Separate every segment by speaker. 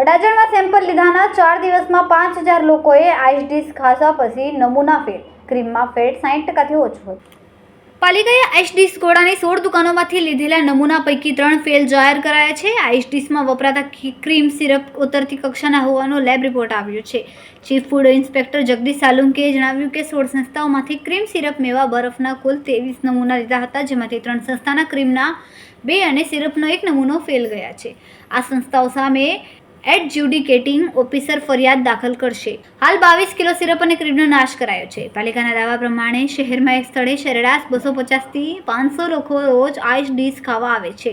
Speaker 1: અડાજણમાં sample લીધાના ચાર દિવસમાં પાંચ હજાર લોકોએ આઈસ ડીશ ખાધા પછી નમૂના ફેલ ક્રીમમાં ફેટ સાઠ ટકાથી ઓછો હોય. પાલિકાએ આઈસ ગોળાની સોળ દુકાનોમાંથી લીધેલા નમૂના પૈકી ત્રણ ફેલ જાહેર કરાયા છે. આઈસ ડીશમાં વપરાતા ક્રીમ સિરપ ઉતરતી કક્ષાના હોવાનો લેબ રિપોર્ટ આવ્યો છે. ચીફ ફૂડ ઇન્સ્પેક્ટર જગદીશ સાલુંકેએ જણાવ્યું કે સોળ સંસ્થાઓમાંથી ક્રીમ સિરપ મેવા બરફના કુલ ત્રેવીસ નમૂના લીધા હતા, જેમાંથી ત્રણ સંસ્થાના ક્રીમના બે અને સિરપનો એક નમૂનો ફેલ ગયા છે. આ સંસ્થાઓ સામે એડજ્યુડિકેટિંગ ઓફિસર ફરિયાદ દાખલ કરશે. હાલ બાવીસ કિલો સિરપ અને ક્રીમનો નાશ કરાયો છે. પાલિકાના દાવા પ્રમાણે શહેરમાં એક સ્થળે સરેરાશ બસો પચાસથી પાંચસો લોકો રોજ આઈસ ડીશ ખાવા આવે છે.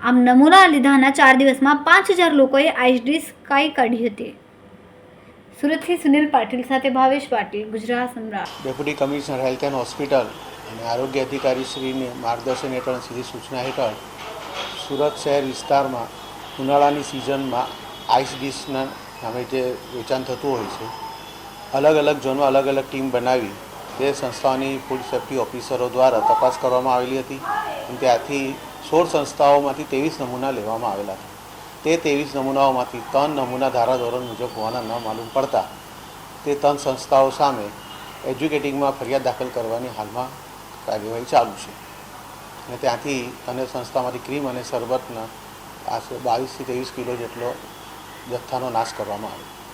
Speaker 1: આમ નમૂના લીધાના ચાર દિવસમાં પાંચ હજાર લોકોએ આઈસ ડીશ કાઈ કાઢી હતી. સુરતથી સુનિલ પાટીલ સાથે Bhavesh Patil, Gujarat Samrat.
Speaker 2: Deputy commissioner health and hospital અને આરોગ્ય અધિકારી શ્રીને માર્ગદર્શન હેઠળ સીધી સૂચના હેઠળ સુરત શહેર વિસ્તારમાં ઉનાળાની સિઝનમાં આઈસ ડીશના નામે જે વેચાણ થતું હોય છે, અલગ અલગ ઝોનમાં અલગ અલગ ટીમ બનાવી તે સંસ્થાઓની ફૂડ સેફ્ટી ઓફિસરો દ્વારા તપાસ કરવામાં આવેલી હતી અને ત્યાંથી સોળ સંસ્થાઓમાંથી ત્રેવીસ નમૂના લેવામાં આવેલા હતા તે ત્રેવીસ નમૂનાઓમાંથી ત્રણ નમૂના ધારાધોરણ મુજબ હોવાના ન માલુમ પડતા તે ત્રણ સંસ્થાઓ સામે એજ્યુકેટિંગમાં ફરિયાદ દાખલ કરવાની હાલમાં કાર્યવાહી ચાલુ છે. અને ત્યાંથી અને સંસ્થામાંથી ક્રીમ અને શરબતના આશરે બાવીસથી ત્રેવીસ કિલો જેટલો જથ્થાનો નાશ કરવામાં આવ્યો